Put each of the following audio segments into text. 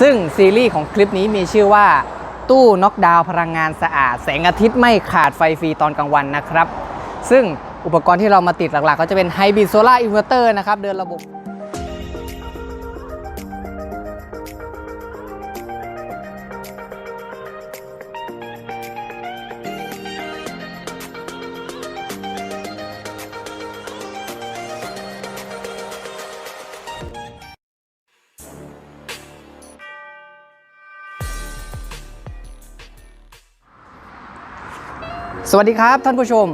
ซึ่งซีรีส์ของคลิปนี้มีชื่อว่า ตู้น็อกดาวพลังงานสะอาด แสงอาทิตย์ไม่ขาดไฟฟรีตอนกลางวันนะครับ ซึ่งอุปกรณ์ที่เรามาติดหลักๆ ก็จะเป็นไฮบริดโซล่าอินเวอร์เตอร์นะครับ เดินระบบ สวัสดีครับท่านผู้ชม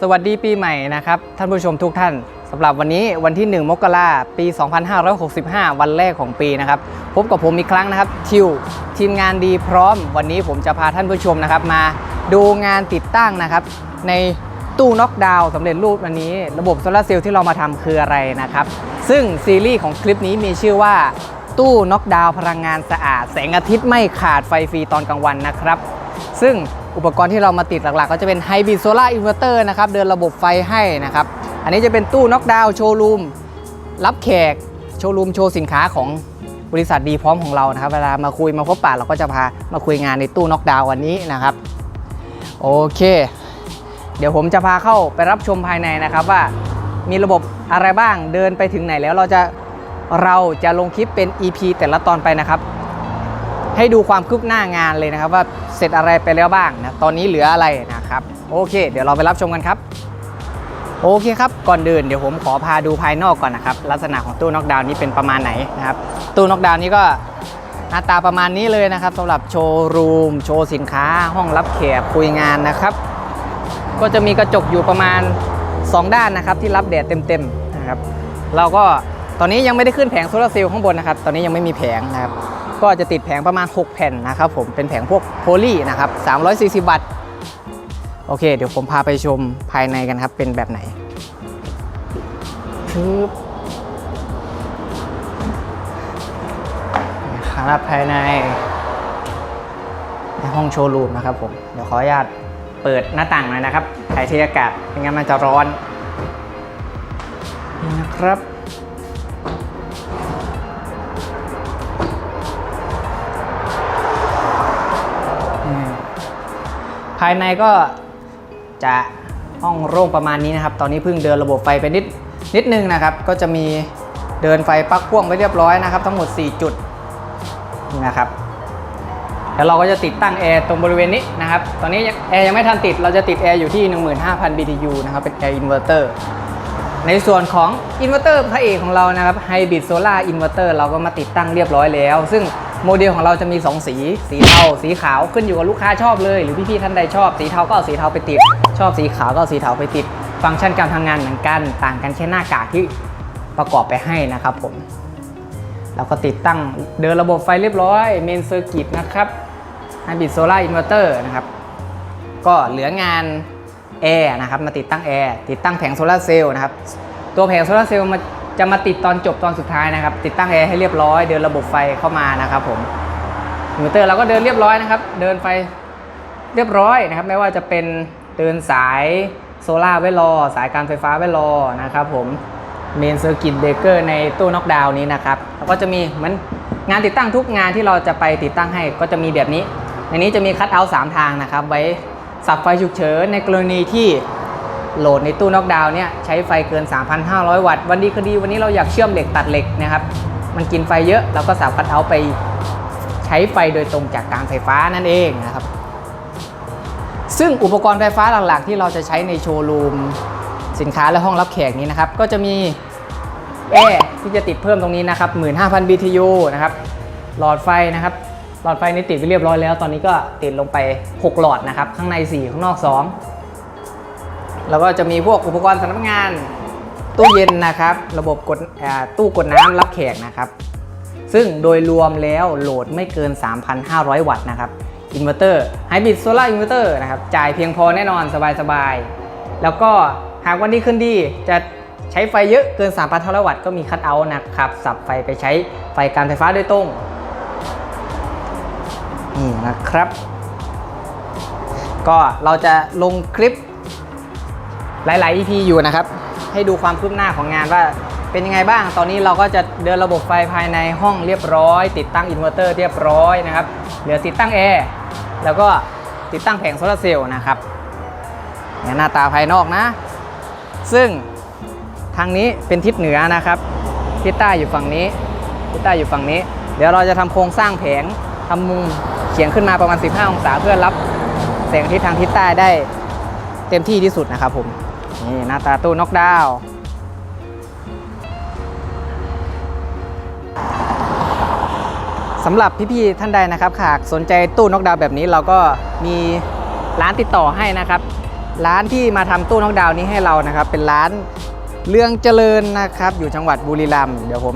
สวัสดีปีใหม่นะครับท่านผู้ชมทุกท่านสำหรับวันนี้วันที่ 1 มกราปี 2565 วันแรกของปีนะครับพบกับผมอีกครั้งนะครับทิวทีมงานดีพร้อม วันนี้ผมจะพาท่านผู้ชมนะครับ มาดูงานติดตั้งนะครับ ในตู้น็อกดาวน์สำเร็จรูปอันนี้ ระบบโซลาร์เซลล์ที่เรามาทำคืออะไรนะครับ ซึ่งซีรีส์ของคลิปนี้มีชื่อว่าตู้น็อกดาวน์พลังงานสะอาด แสงอาทิตย์ไม่ขาดไฟฟรีตอนกลางวันนะครับ ซึ่ง อุปกรณ์ที่เรามาติดหลักๆ ก็จะเป็นไฮบริดโซล่าอินเวอร์เตอร์นะครับ เดินระบบไฟให้นะครับ อันนี้จะเป็นตู้น็อกดาวน์โชว์รูม รับแขก โชว์รูมโชว์สินค้าของบริษัทดีพร้อมของเรานะครับ เวลามาคุยมาพบปะเราก็จะพามาคุยงานในตู้น็อกดาวน์วันนี้นะครับ โอเค เดี๋ยวผมจะพาเข้าไปรับชมภายในนะครับว่ามีระบบอะไรบ้างเดินไปถึงไหนแล้วเราจะเราจะลงคลิปเป็น EP แต่ละตอนไปนะครับ ให้ดูความคืบหน้างานเลยนะครับว่า สร็จอะไรไปแล้วบ้างนะตอนนี้เหลืออะไรนะครับโอเค เดี๋ยวเราไปรับชมกันครับโอเคครับ ก่อนเดินเดี๋ยวผมขอพาดูภายนอกก่อนนะครับ ลักษณะของตู้น็อกดาวน์นี้เป็นประมาณไหนนะครับ ตู้น็อกดาวน์นี้ก็หน้าตาประมาณนี้เลยนะครับสำหรับโชว์รูม โชว์สินค้า ห้องรับแขกคุยงานนะครับ ก็จะมีกระจกอยู่ประมาณ 2 ด้านนะครับ ที่รับแดดเต็มๆนะครับ เราก็ตอนนี้ยังไม่ได้ขึ้นแผงโซลาร์เซลล์ข้างบนนะครับ ตอนนี้ยังไม่มีแผงนะครับ ก็จะติดแผงประมาณ 6 แผ่นนะครับผมเป็นแผงพวกโพลีนะครับ340 วัตต์โอเค เดี๋ยวผมพาไปชมภายในกันครับ เป็นแบบไหนปึ๊บนะครับภายในในห้องโชว์รูมนะครับผม เดี๋ยวขออนุญาตเปิดหน้าต่างหน่อยนะครับถ่ายเทอากาศไม่งั้นมันจะร้อนนี่นะครับ ภายในก็จะห้องโล่งประมาณนี้นะครับ ตอนนี้เพิ่งเดินระบบไฟไปนิดนิดนึงนะครับ ก็จะมีเดินไฟปลั๊กพ่วงไว้เรียบร้อยนะครับ ทั้งหมด 4 จุดนี่นะครับแล้วเราก็จะติดตั้งแอร์ตรงบริเวณนี้นะครับ ตอนนี้แอร์ยังไม่ทันติด เราจะติดแอร์อยู่ที่ 15,000 BTU นะครับ เป็นแอร์อินเวอร์เตอร์ ในส่วนของอินเวอร์เตอร์พระเอกของเรานะครับไฮบริดโซล่าอินเวอร์เตอร์เราก็มาติดตั้งเรียบร้อยแล้ว ซึ่ง โมเดลของเราจะมี 2 สี สีเทา สีขาว ขึ้นอยู่กับลูกค้าชอบเลย หรือพี่ๆท่านใดชอบ สีเทาก็เอาสีเทาไปติด ชอบสีขาวก็เอาสีเทาไปติด ฟังก์ชันการทำงานเหมือนกัน ต่างกันแค่หน้ากากที่ประกอบไปให้นะครับผม เราก็ติดตั้งเดินระบบไฟเรียบร้อย เมนเซอร์กิตนะครับไฮบริดโซล่าอินเวอร์เตอร์นะครับ ก็เหลืองานแอร์นะครับ มาติดตั้งแอร์ ติดตั้งแผงโซลาร์เซลล์นะครับ ตัวแผงโซลาร์เซลล์มา จะมาติดตอนจบตอนสุดท้ายนะครับ ติดตั้งแอร์ให้เรียบร้อย เดินระบบไฟเข้ามานะครับผมอิเตอร์เราก็เดินเรียบร้อยนะครับ เดินไฟเรียบร้อยนะครับ ไม่ว่าจะเป็นเดินสายโซล่าไว้รอ สายการไฟฟ้าไว้รอนะครับผมเมนเซอร์กิตเบเกอร์ในตู้น็อกดาวน์นี้นะครับแล้วก็จะมีเหมือนงานติดตั้งทุกงานที่เราจะไปติดตั้งให้ก็จะมีแบบนี้ ในนี้จะมีคัตเอาท์สามทางนะครับ ไว้สับไฟฉุกเฉินในกรณีที่ โหลดในตู้น็อกดาวน์เนี่ยใช้ไฟเกิน 3,500 วัตต์ วันดีคดีวันนี้เราอยากเชื่อมเหล็กตัดเหล็กนะครับมันกินไฟเยอะเราก็สามารถเอาไปใช้ไฟโดยตรงจากการไฟฟ้านั่นเองนะครับ ซึ่งอุปกรณ์ไฟฟ้าหลักๆ ที่เราจะใช้ในโชว์รูมสินค้าและห้องรับแขกนี้นะครับ ก็จะมีแอร์ที่จะติดเพิ่มตรงนี้นะครับ 15,000 BTU นะครับ หลอดไฟนะครับ หลอดไฟนี้ติดไปเรียบร้อยแล้ว ตอนนี้ก็ติดลงไป 6 หลอดนะครับ ข้างใน 4 ข้างนอก 2 แล้วก็จะมีพวกอุปกรณ์สำนักงาน ตู้เย็นนะครับ ระบบกดตู้กดน้ำรับแขกนะครับ ซึ่งโดยรวมแล้วโหลดไม่เกิน 3,500 วัตต์นะครับอินเวอร์เตอร์ไฮบริดโซลาร์อินเวอร์เตอร์นะครับจ่ายเพียงพอแน่นอนสบายๆ แล้วก็หากวันนี้ขึ้นดีจะใช้ไฟเยอะเกิน 3,500 วัตต์ก็มีคัตเอาท์นะครับ สับไฟไปใช้ไฟการไฟฟ้าโดยตรงนี่นะครับ ก็เราจะลงคลิป หลาย ๆ EP อยู่นะครับ ให้ดูความคืบหน้าของงานว่าเป็นยังไงบ้าง ตอนนี้เราก็จะเดินระบบไฟภายในห้องเรียบร้อย ติดตั้งอินเวอร์เตอร์เรียบร้อยนะครับ เหลือติดตั้งแอร์ แล้วก็ติดตั้งแผงโซลาร์เซลล์นะครับเนี่ยหน้าตาภายนอกนะ ซึ่งทางนี้เป็นทิศเหนือนะครับ ทิศใต้อยู่ฝั่งนี้ ทิศใต้อยู่ฝั่งนี้ เดี๋ยวเราจะทำโครงสร้างแผงทำมุมเฉียงขึ้นมาประมาณ 15 องศาเพื่อรับแสงอาทิศทางทิศใต้ได้เต็มที่ที่สุดนะครับผม นี่หน้าตาตู้น็อกดาวสำหรับพี่ๆท่านใดนะครับหากสนใจตู้น็อกดาวแบบนี้เราก็มีร้านติดต่อให้นะครับ ร้านที่มาทำตู้น็อกดาวน์นี้ให้เรานะครับ เป็นร้านเรื่องเจริญนะครับ อยู่จังหวัดบุรีรัมย์เดี๋ยวผม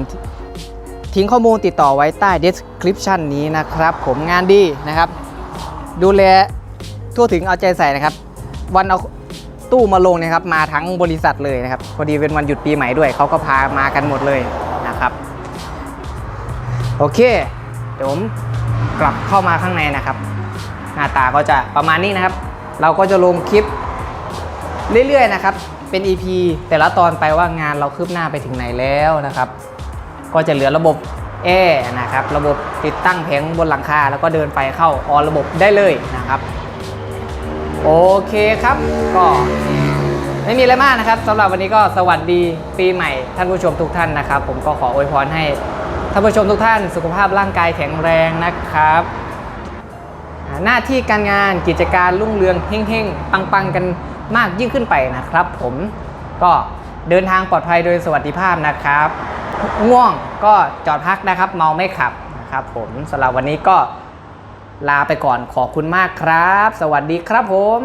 ทิ้งข้อมูลติดต่อไว้ใต้ description นี้นะครับ ผมงานดีนะครับ ดูแลทั่วถึงเอาใจใส่นะครับ วันเอา ตู้มาลงนะครับมาทั้งบริษัทเลยนะครับพอดีเป็นวันหยุดปีใหม่ด้วยเขาก็พามากันหมดเลยนะครับ โอเคเดี๋ยวผมกลับเข้ามาข้างในนะครับ หน้าตาก็จะประมาณนี้นะครับ เราก็จะลงคลิปเรื่อยๆนะครับ เป็น EP แต่ละตอนไปว่างานเราคืบหน้าไปถึงไหนแล้วนะครับ ก็จะเหลือระบบแอร์นะครับ ระบบติดตั้งแผงบนหลังคาแล้วก็เดินไฟเข้าออนระบบได้เลยนะครับ โอเคครับ ก็ไม่มีอะไรมากนะครับสำหรับวันนี้ก็สวัสดีปีใหม่ท่านผู้ชมทุกท่านนะครับ ผมก็ขออวยพรให้ท่านผู้ชมทุกท่าน สุขภาพร่างกายแข็งแรงนะครับ หน้าที่การงานกิจการรุ่งเรืองเฮ่งๆ ปังๆ กันมากยิ่งขึ้นไปนะครับ ผมก็เดินทางปลอดภัยโดยสวัสดิภาพนะครับ ง่วงก็จอดพักนะครับ เมาไม่ขับนะครับ ผมสำหรับวันนี้ก็ ลาไปก่อนขอบคุณมากครับ สวัสดีครับผม